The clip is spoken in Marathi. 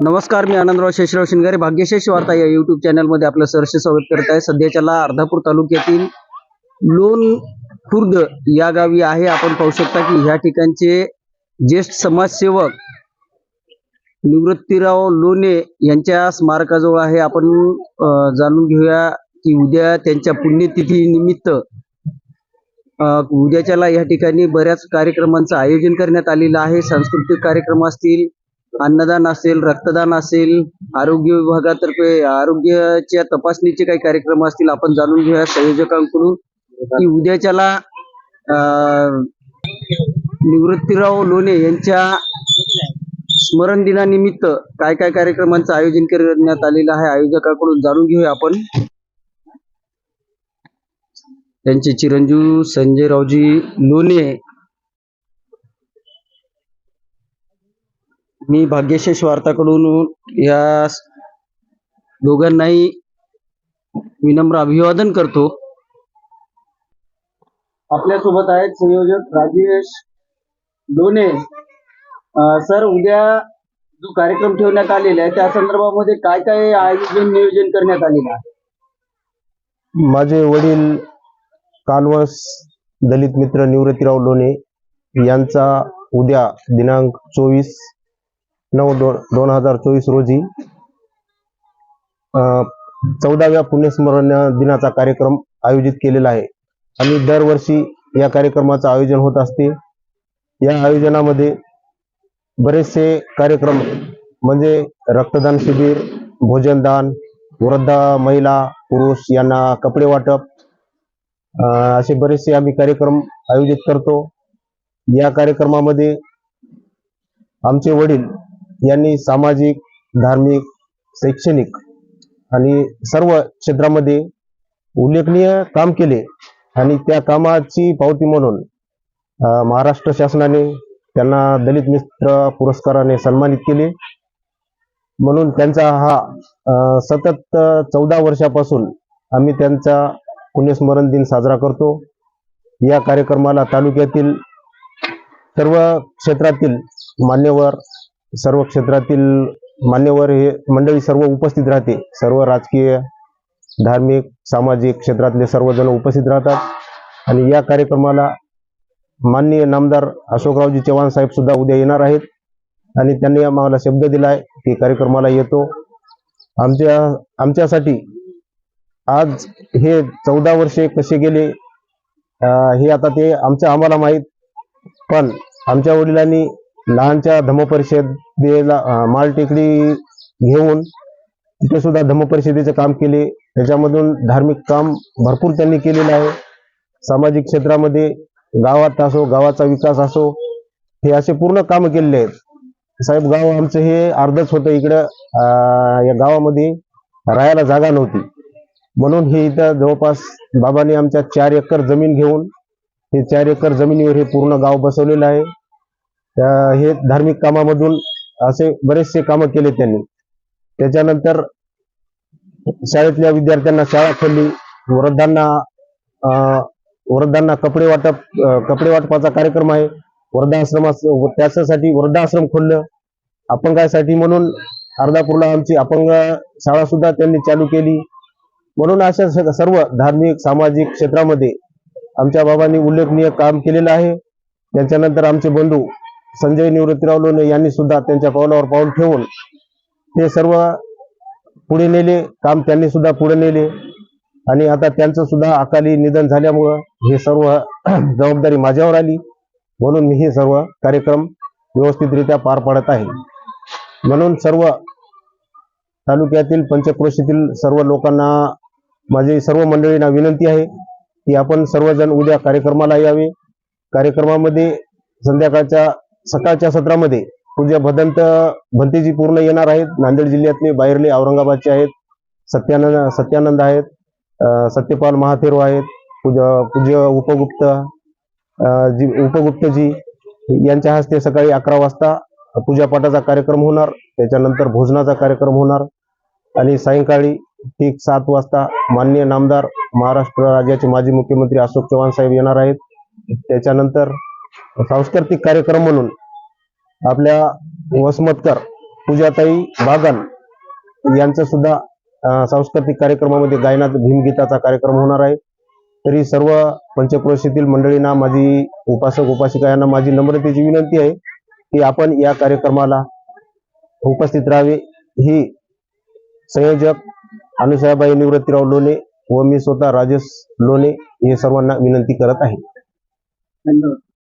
नमस्कार मी आनंदराव शेषराव शिंगारे. भाग्यशेष वार्ता या युट्यूब चॅनलमध्ये आपलं सहर्ष स्वागत करत आहे. सध्याच्याला अर्धापूर तालुक्यातील लोण खुर्द या गावी आहे. आपण पाहू शकता की ह्या ठिकाणचे ज्येष्ठ समाजसेवक निवृत्तीराव लोणे यांच्या स्मारकाजवळ आहे. आपण जाणून घेऊया की उद्या त्यांच्या पुण्यतिथी निमित्त उद्याच्याला या ठिकाणी बऱ्याच कार्यक्रमांचं आयोजन करण्यात आलेलं आहे. सांस्कृतिक कार्यक्रम असतील अन्नदान असेल रक्तदान असेल आरोग्य विभागातर्फे आरोग्याच्या तपासणीचे काही कार्यक्रम असतील आपण जाणून घेऊया संयोजकांकडून की उद्याच्याला निवृत्तीराव लोणे यांच्या स्मरण दिनानिमित्त काय काय कार्यक्रमांचं आयोजन करण्यात आलेलं आहे आयोजकाकडून जाणून घेऊया आपण. त्यांचे चिरंजीव संजयरावजी लोणे मी भाग्यशेष वार्ताकडून या दोघांनाही विनम्र अभिवादन करतो. आपल्यासोबत आहेत संयोजक राजेश लोणे. सर उद्या जो कार्यक्रम ठेवण्यात आलेला आहे त्या संदर्भामध्ये काय काय आयोजन नियोजन करण्यात आलेलं आहे? माझे वडील कानवस दलित मित्र निवृत्तीराव लोणे यांचा उद्या दिनांक चोवीस नऊ दोन दोन हजार चोवीस रोजी अं, चौदाव्या पुण्यस्मरण दिनाचा कार्यक्रम आयोजित केलेला आहे. आणि दरवर्षी या कार्यक्रमाचं आयोजन होत असते. या आयोजनामध्ये बरेचसे कार्यक्रम म्हणजे रक्तदान शिबिर भोजनदान वृद्ध महिला पुरुष यांना कपडे वाटप अं, असे बरेचसे आम्ही कार्यक्रम आयोजित करतो. या कार्यक्रमामध्ये आमचे वडील यांनी सामाजिक धार्मिक शैक्षणिक आणि सर्व क्षेत्रामध्ये उल्लेखनीय काम केले आणि त्या कामाची पावती म्हणून महाराष्ट्र शासनाने त्यांना दलित मित्र पुरस्काराने सन्मानित केले. म्हणून त्यांचा हा सतत चौदा वर्षापासून आम्ही त्यांचा पुण्यस्मरण दिन साजरा करतो. या कार्यक्रमाला तालुक्यातील सर्व क्षेत्रातील मान्यवर सर्व क्षेत्रातील मान्यवर हे मंडळी सर्व उपस्थित राहते. सर्व राजकीय धार्मिक सामाजिक क्षेत्रातले सर्वजण उपस्थित राहतात. आणि या कार्यक्रमाला माननीय नामदार अशोकरावजी चव्हाण साहेब सुद्धा उद्या येणार आहेत. आणि त्यांनी आम्हाला शब्द दिलाय की कार्यक्रमाला येतो. आमच्या आमच्यासाठी आज हे चौदा वर्षे कसे गेले हे आता ते आमच्या आम्हाला माहीत. पण आमच्या वडिलांनी लहानच्या धम्मपरिषदेला मालटेकडी घेऊन तिथे सुद्धा धम्मपरिषदेचे काम केले. त्याच्यामधून धार्मिक काम भरपूर त्यांनी केलेलं आहे. सामाजिक क्षेत्रामध्ये गावात असो गावाचा विकास असो हे असे पूर्ण काम केलेले आहेत. साहेब गाव आमचं हे अर्धच होतं इकडं. या गावामध्ये राहायला जागा नव्हती. म्हणून हे इथं जवळपास बाबांनी आमच्या चार एकर जमीन घेऊन हे चार एकर जमिनीवर हे पूर्ण गाव बसवलेलं आहे. हे धार्मिक कामामधून असे बरेचसे कामं केले त्यांनी. त्याच्यानंतर शाळेतल्या विद्यार्थ्यांना शाळा खोलली. वृद्धांना अं, वृद्धांना कपडे वाटप कपडे वाटपाचा कार्यक्रम आहे. वृद्धाश्रमास त्याच्यासाठी वृद्धाश्रम खोललं. अपंगासाठी म्हणून अर्धापूरला आमची अपंग शाळा सुद्धा त्यांनी चालू केली. म्हणून अशा सर्व धार्मिक सामाजिक क्षेत्रामध्ये आमच्या बाबांनी उल्लेखनीय काम केलेलं आहे. त्याच्यानंतर आमचे बंधू संजय निवृत्तीराव लोणे यांनी सुद्धा त्यांच्या पावलावर पाऊल ठेवून ते सर्व पुढे नेले काम त्यांनी सुद्धा पुढे नेले. आणि आता त्यांचं सुद्धा अकाली निधन झाल्यामुळं हे सर्व जबाबदारी माझ्यावर आली. म्हणून मी हे सर्व कार्यक्रम व्यवस्थितरित्या पार पाडत आहे. म्हणून सर्व तालुक्यातील पंचक्रोशीतील सर्व लोकांना माझी सर्व मंडळींना विनंती आहे की आपण सर्वजण उद्या कार्यक्रमाला यावे. कार्यक्रमामध्ये संध्याकाळच्या सकाळच्या सत्रामध्ये पूज्य भदंत भंतेजी पूर्ण येणार आहेत. नांदेड जिल्ह्यातले बाहेरले औरंगाबादचे आहेत. सत्यानंद सत्यानंद आहेत. सत्यपाल महाथेरो आहेत. पूज्य पूज्य उपगुप्त जी उपगुप्तजी यांच्या हस्ते सकाळी अकरा वाजता पूजापाठाचा कार्यक्रम होणार. त्याच्यानंतर भोजनाचा कार्यक्रम होणार. आणि सायंकाळी ठीक सात वाजता माननीय नामदार महाराष्ट्र राज्याचे माजी मुख्यमंत्री अशोक चव्हाण साहेब येणार आहेत. त्याच्यानंतर सांस्कृतिक कार्यक्रम म्हणून आपल्या वसमतकर पूजाताई बागन यांचं सुद्धा सांस्कृतिक कार्यक्रमामध्ये गायनात भीमगीताचा कार्यक्रम होणार आहे. तरी सर्व पंचक्रोशीतील मंडळींना माझी उपासक उपासिका यांना माझी नम्रतेची विनंती आहे की आपण या कार्यक्रमाला उपस्थित राहावे. ही संयोजक अनुसयाबाई निवृत्तीराव लोणे व मी स्वतः राजेश लोणे हे सर्वांना विनंती करत आहे. धन्यवाद.